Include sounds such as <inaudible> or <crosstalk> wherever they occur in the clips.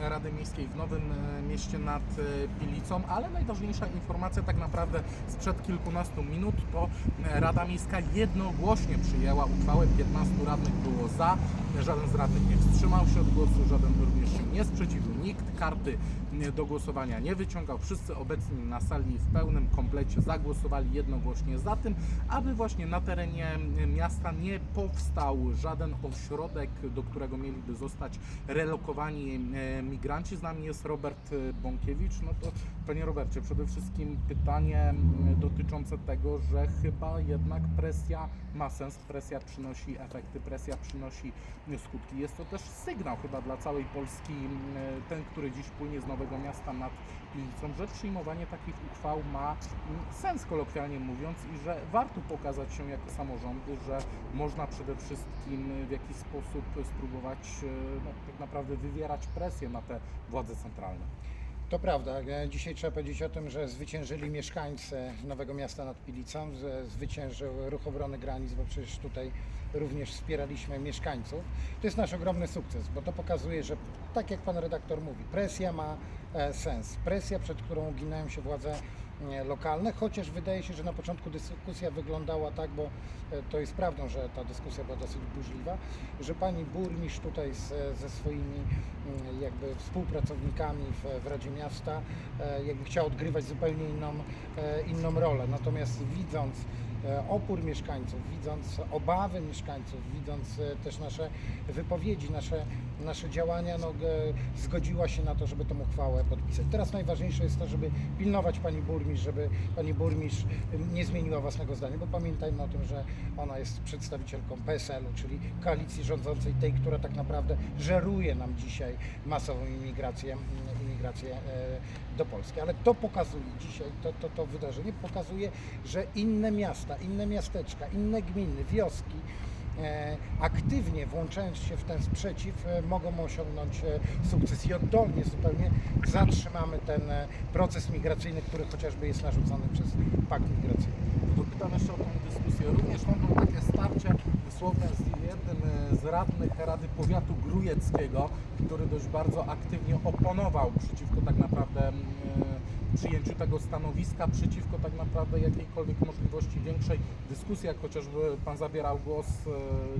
Rady Miejskiej w Nowym e, Mieście nad e, Pilicą, ale najważniejsza informacja tak naprawdę sprzed kilkunastu minut to e, Rada Miejska jednogłośnie przyjęła uchwałę, 15 radnych było za, żaden z radnych nie wstrzymał się od głosu, żaden również się nie sprzeciwił, nikt karty do głosowania nie wyciągał, wszyscy obecni na sali w pełnym komplecie zagłosowali jednogłośnie za tym, aby właśnie na terenie miasta nie powstał żaden ośrodek, do którego mieliby zostać relokowani migranci. Z nami jest Robert e, Bąkiewicz. No to Panie Robercie, przede wszystkim pytanie m, dotyczące tego, że chyba jednak presja ma sens, presja przynosi efekty, presja przynosi skutki. Jest to też sygnał chyba dla całej Polski, ten, który dziś płynie z Nowego Miasta nad Pilicą, że przyjmowanie takich uchwał ma sens, kolokwialnie mówiąc, i że warto pokazać się jako samorządy, że można przede wszystkim w jakiś sposób spróbować e, no, tak naprawdę wywierać presję na te władze centralne. To prawda. Dzisiaj trzeba powiedzieć o tym, że zwyciężyli mieszkańcy Nowego Miasta nad Pilicą, że zwyciężył Ruch Obrony Granic, bo przecież tutaj również wspieraliśmy mieszkańców. To jest nasz ogromny sukces, bo to pokazuje, że tak jak pan redaktor mówi, presja ma sens. Presja, przed którą uginają się władze e, lokalne, chociaż wydaje się, że na początku dyskusja wyglądała tak, bo e, to jest prawdą, że ta dyskusja była dosyć burzliwa, że pani burmistrz tutaj z, ze swoimi mm, jakby współpracownikami w, w Radzie Miasta e, jakby chciała odgrywać zupełnie inną, e, inną rolę. Natomiast widząc e, opór mieszkańców, widząc obawy mieszkańców, widząc e, też nasze wypowiedzi, nasze, nasze działania, no, e, zgodziła się na to, żeby tą uchwałę podpisać. Teraz najważniejsze jest to, żeby pilnować pani burmistrz, żeby pani burmistrz nie zmieniła własnego zdania, bo pamiętajmy o tym, że ona jest przedstawicielką PSL-u, czyli koalicji rządzącej, tej, która tak naprawdę żeruje nam dzisiaj masową imigrację, imigrację e, do Polski. Ale to pokazuje dzisiaj, to, to, to wydarzenie pokazuje, że inne miasta, inne miasteczka, inne gminy, wioski e, aktywnie włączając się w ten sprzeciw e, mogą osiągnąć e, sukces i oddolnie zupełnie zatrzymamy ten proces migracyjny, który chociażby jest narzucony przez pakt migracyjny. Dopytam jeszcze o tą dyskusję. Również mam takie starcie dosłownie z jednym e, z radnych Rady Powiatu Grujeckiego, który dość bardzo aktywnie oponował przeciwko tak naprawdę mm, e, przyjęciu tego stanowiska, przeciwko tak naprawdę jakiejkolwiek możliwości większej dyskusji, jak chociażby Pan zabierał głos e,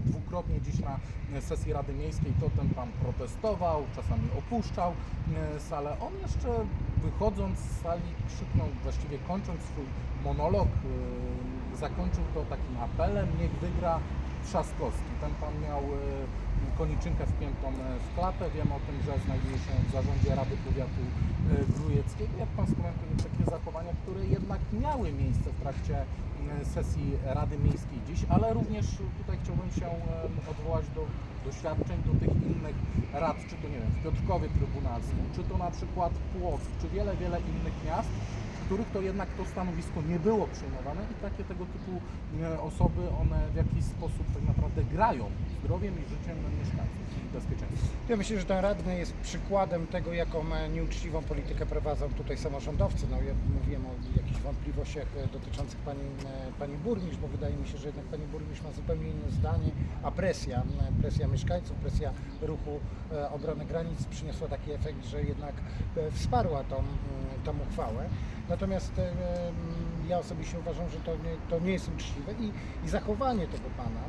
dwukrotnie dziś na sesji Rady Miejskiej, to ten Pan protestował, czasami opuszczał salę. On jeszcze wychodząc z sali krzyknął, właściwie kończąc swój monolog, e, zakończył to takim apelem, niech wygra Trzaskowski. Ten Pan miał e, koniczynkę wpiętą e, w klapę. Wiem o tym, że znajduje się w zarządzie Rady Powiatu e, Grujeckiego. Jak Pan skomentuje takie zachowania, które jednak miały miejsce w trakcie sesji Rady Miejskiej dziś, ale również tutaj chciałbym się odwołać do doświadczeń do tych innych rad, czy to nie wiem, w Piotrkowie Trybunalskim, czy to na przykład Płock, czy wiele, wiele innych miast, których to jednak to stanowisko nie było przyjmowane i takie tego typu e, osoby, one w jakiś sposób tak naprawdę grają zdrowiem i życiem mieszkańców i bezpieczeństwem. Ja myślę, że ten radny jest przykładem tego, jaką e, nieuczciwą politykę prowadzą tutaj samorządowcy. No, ja mówiłem o jakichś wątpliwościach e, dotyczących pani, pani burmistrz, bo wydaje mi się, że jednak pani burmistrz ma zupełnie inne zdanie, a presja, presja mieszkańców, presja ruchu obrony granic przyniosła taki efekt, że jednak wsparła tą, tą uchwałę. Natomiast ja osobiście uważam, że to nie, to nie jest uczciwe i, i zachowanie tego pana,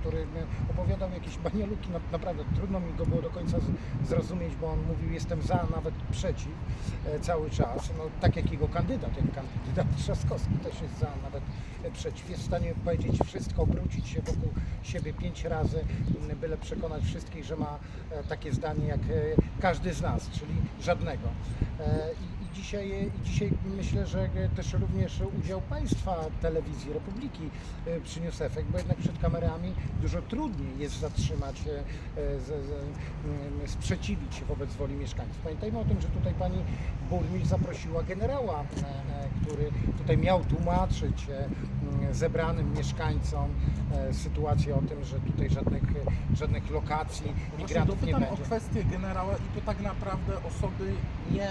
który e, opowiadał jakieś banialuki, na, naprawdę trudno mi go było do końca zrozumieć, bo on mówił jestem za, nawet przeciw e, cały czas, no, tak jak jego kandydat, jak kandydat <laughs> Trzaskowski też jest za, nawet e, przeciw, jest w stanie powiedzieć wszystko, obrócić się wokół siebie pięć razy, byle przekonać wszystkich, że ma takie zdanie jak każdy z nas, czyli żadnego. I- i dzisiaj, I dzisiaj myślę, że też również udział Państwa Telewizji Republiki e, przyniósł efekt, bo jednak przed kamerami dużo trudniej jest zatrzymać, z, z, m, sprzeciwić się wobec woli mieszkańców. Pamiętajmy o tym, że tutaj Pani Burmistrz zaprosiła generała, który tutaj miał tłumaczyć zebranym mieszkańcom sytuację o tym, że tutaj żadnych, żadnych lokacji Właśnie migrantów nie dopytam będzie. o kwestię generała i to tak naprawdę osoby nie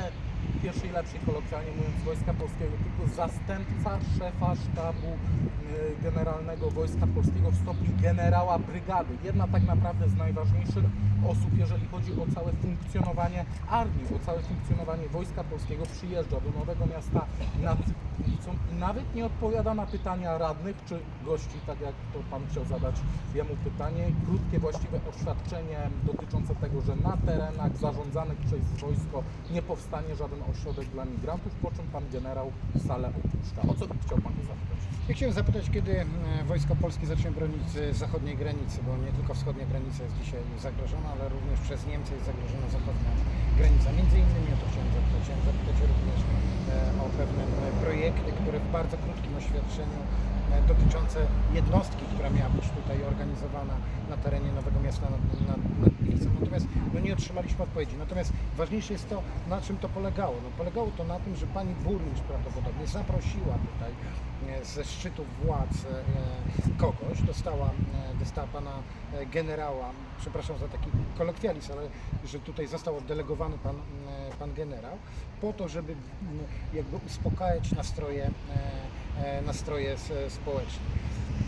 pierwszej lepszej kolokwialnie mówiąc Wojska Polskiego, tylko zastępca szefa sztabu y, Generalnego Wojska Polskiego w stopniu generała brygady. Jedna tak naprawdę z najważniejszych osób, jeżeli chodzi o całe funkcjonowanie armii, o całe funkcjonowanie Wojska Polskiego, przyjeżdża do Nowego Miasta nad Pilicą i nawet nie odpowiada na pytania radnych czy gości, tak jak to Pan chciał zadać jemu pytanie. Krótkie właściwe oświadczenie dotyczące tego, że na terenach zarządzanych przez wojsko nie powstanie żaden ośrodek dla migrantów, po czym Pan generał salę opuszcza. O co chciał Pan zapytać? Ja chciałem zapytać, kiedy e, Wojsko Polskie zacznie bronić e, zachodniej granicy, bo nie tylko wschodnia granica jest dzisiaj zagrożona, ale również przez Niemcy jest zagrożona zachodnia granica. Między innymi o to chciałem zapytać. Chciałem zapytać również e, o pewne e, projekty, które w bardzo krótkim oświadczeniu dotyczące jednostki, która miała być tutaj organizowana na terenie Nowego Miasta nad, nad, nad Pilicą. Natomiast no nie otrzymaliśmy odpowiedzi. Natomiast ważniejsze jest to, na czym to polegało. No, polegało to na tym, że pani burmistrz prawdopodobnie zaprosiła tutaj e, ze szczytów władz e, kogoś, dostała, e, dostała pana e, generała, przepraszam za taki kolokwializm, ale że tutaj został oddelegowany pan, e, pan generał, po to, żeby jakby uspokajać nastroje, e, e, nastroje s- społeczne.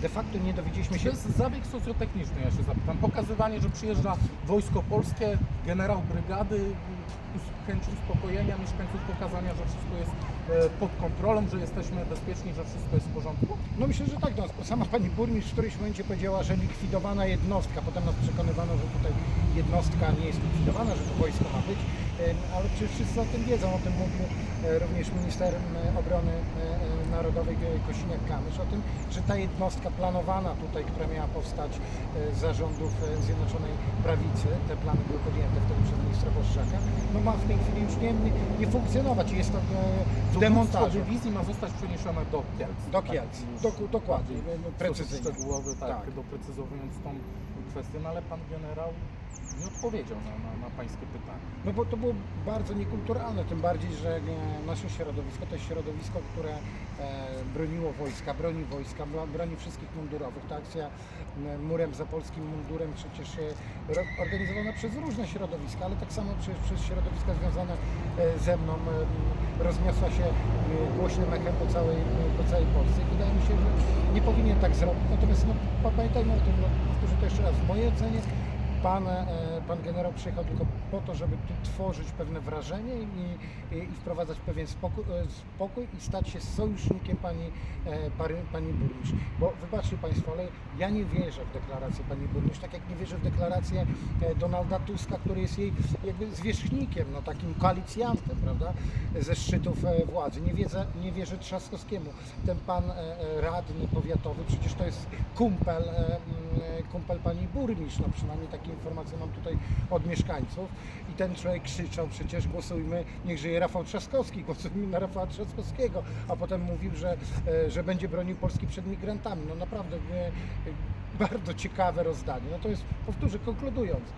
De facto nie dowiedzieliśmy To się, jest zabieg socjotechniczny, ja się zapytam. Pokazywanie, że przyjeżdża wojsko polskie, generał brygady, chęć uspokojenia mieszkańców, pokazania, że wszystko jest e, pod kontrolą, że jesteśmy bezpieczni, że wszystko jest w porządku. No myślę, że tak. No, sama pani burmistrz w którymś momencie powiedziała, że likwidowana jednostka. Potem nas przekonywano, że tutaj jednostka nie jest likwidowana, że to wojsko ma być. Ale przecież wszyscy o tym wiedzą. O tym mówił e, również minister obrony e, e, narodowej Kosiniak-Kamysz. O tym, że ta jednostka planowana tutaj, która miała powstać z zarządów Zjednoczonej Prawicy, te plany były podjęte wtedy przez ministra Boszczaka, no ma w tej chwili już nie, nie, funkcjonować. Jest to w demontażu. dywizji ma zostać przeniesione do Kielc. Do Tak, Kielc. Doku- dokładnie, precyzyjnie. szczegółowy, tak, Tak. doprecyzowując tą kwestię, no ale pan generał nie odpowiedział na, na, na pańskie pytanie. No bo to było bardzo niekulturalne, tym bardziej, że e, nasze środowisko to jest środowisko, które e, broniło wojska, broni wojska, bro- broni wszystkich mundurowych. Ta akcja m, murem za polskim mundurem przecież e, organizowana przez różne środowiska, ale tak samo przez, przez środowiska związane e, ze mną e, rozniosła się e, głośnym echem po całej, po całej Polsce. I wydaje mi się, że nie powinien tak zrobić. Natomiast no, pa- pamiętajmy o tym, no, powtórzę to jeszcze raz, w mojej ocenie Pan, e, pan generał przyjechał tylko po to, żeby tu tworzyć pewne wrażenie i, i, i wprowadzać pewien spokój, e, spokój i stać się sojusznikiem pani, e, pani burmistrz. Bo wybaczcie Państwo, ale ja nie wierzę w deklarację pani burmistrz, tak jak nie wierzę w deklarację Donalda Tuska, który jest jej jakby zwierzchnikiem, no takim koalicjantem, prawda, ze szczytów władzy. Nie, wiedzę, nie wierzę Trzaskowskiemu. Ten pan radny powiatowy, przecież to jest kumpel, kumpel pani burmistrz, no przynajmniej takie informacje mam tutaj od mieszkańców i ten człowiek krzyczał przecież głosujmy, niech żyje Rafał Trzaskowski, <laughs> głosujmy na Rafała Trzaskowskiego, a potem mówił, że, e, że będzie bronił Polski przed migrantami. No naprawdę e, e, bardzo ciekawe rozdanie. No to jest, powtórzę, konkludując,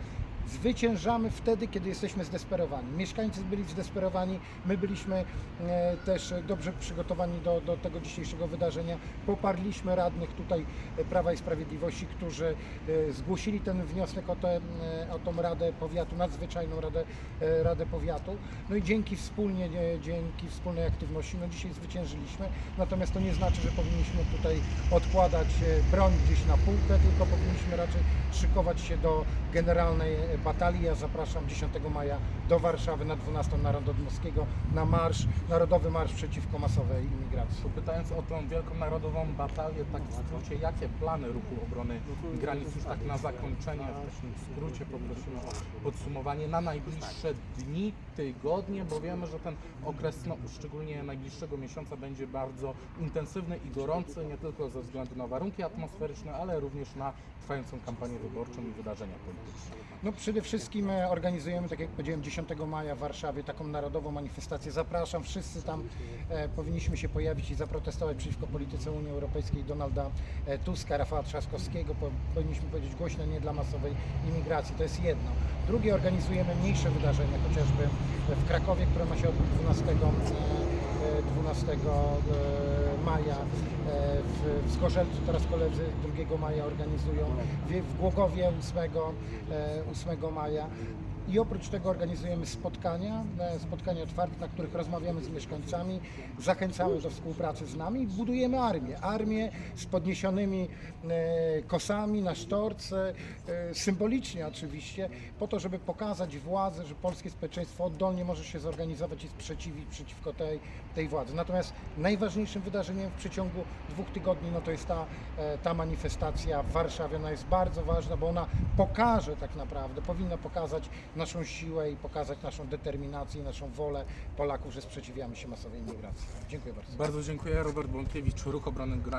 Zwyciężamy wtedy, kiedy jesteśmy zdesperowani. Mieszkańcy byli zdesperowani, my byliśmy e, też dobrze przygotowani do, do tego dzisiejszego wydarzenia. Poparliśmy radnych tutaj e, Prawa i Sprawiedliwości, którzy e, zgłosili ten wniosek o, tę, o tą Radę Powiatu, nadzwyczajną Radę, Radę Powiatu. No i dzięki wspólnie, dzięki wspólnej aktywności, no dzisiaj zwyciężyliśmy. Natomiast to nie znaczy, że powinniśmy tutaj odkładać broń gdzieś na półkę, tylko powinniśmy raczej szykować się do generalnej batalii. Ja zapraszam 10 maja do Warszawy na 12 na na marsz, Narodowy Marsz przeciwko masowej imigracji. To pytając o tą wielką narodową batalię, tak w skrócie, jakie plany ruchu obrony granic już tak na zakończenie, w takim skrócie poprosimy o podsumowanie na najbliższe dni, tygodnie, bo wiemy, że ten okres, no, szczególnie najbliższego miesiąca będzie bardzo intensywny i gorący, nie tylko ze względu na warunki atmosferyczne, ale również na trwającą kampanię wyborczą i wydarzenia polityczne. No przede wszystkim e, organizujemy, tak jak powiedziałem, 10 maja w Warszawie taką narodową manifestację. Zapraszam, wszyscy tam e, powinniśmy się pojawić i zaprotestować przeciwko polityce Unii Europejskiej Donalda e, Tuska, Rafała Trzaskowskiego. Po, powinniśmy powiedzieć głośno nie dla masowej imigracji. To jest jedno. Drugie, organizujemy mniejsze wydarzenia, chociażby w Krakowie, które ma się odbyć 12 e, e, 12 e, maja. E, W, Zgorzelcu teraz koledzy 2 maja organizują, w, w Głogowie 8, e, 8 maja. I oprócz tego organizujemy spotkania, e, spotkania otwarte, na których rozmawiamy z mieszkańcami, zachęcamy do współpracy z nami i budujemy armię. Armię z podniesionymi e, kosami na sztorce, e, symbolicznie oczywiście, po to, żeby pokazać władzy, że polskie społeczeństwo oddolnie może się zorganizować i sprzeciwić przeciwko tej, tej władzy. Natomiast najważniejszym wydarzeniem w przeciągu dwóch tygodni no to jest ta, ta manifestacja w Warszawie. Ona jest bardzo ważna, bo ona pokaże tak naprawdę, powinna pokazać naszą siłę i pokazać naszą determinację i naszą wolę Polaków, że sprzeciwiamy się masowej migracji. Dziękuję bardzo. Bardzo dziękuję. Robert Bąkiewicz, Ruch Obrony Granic.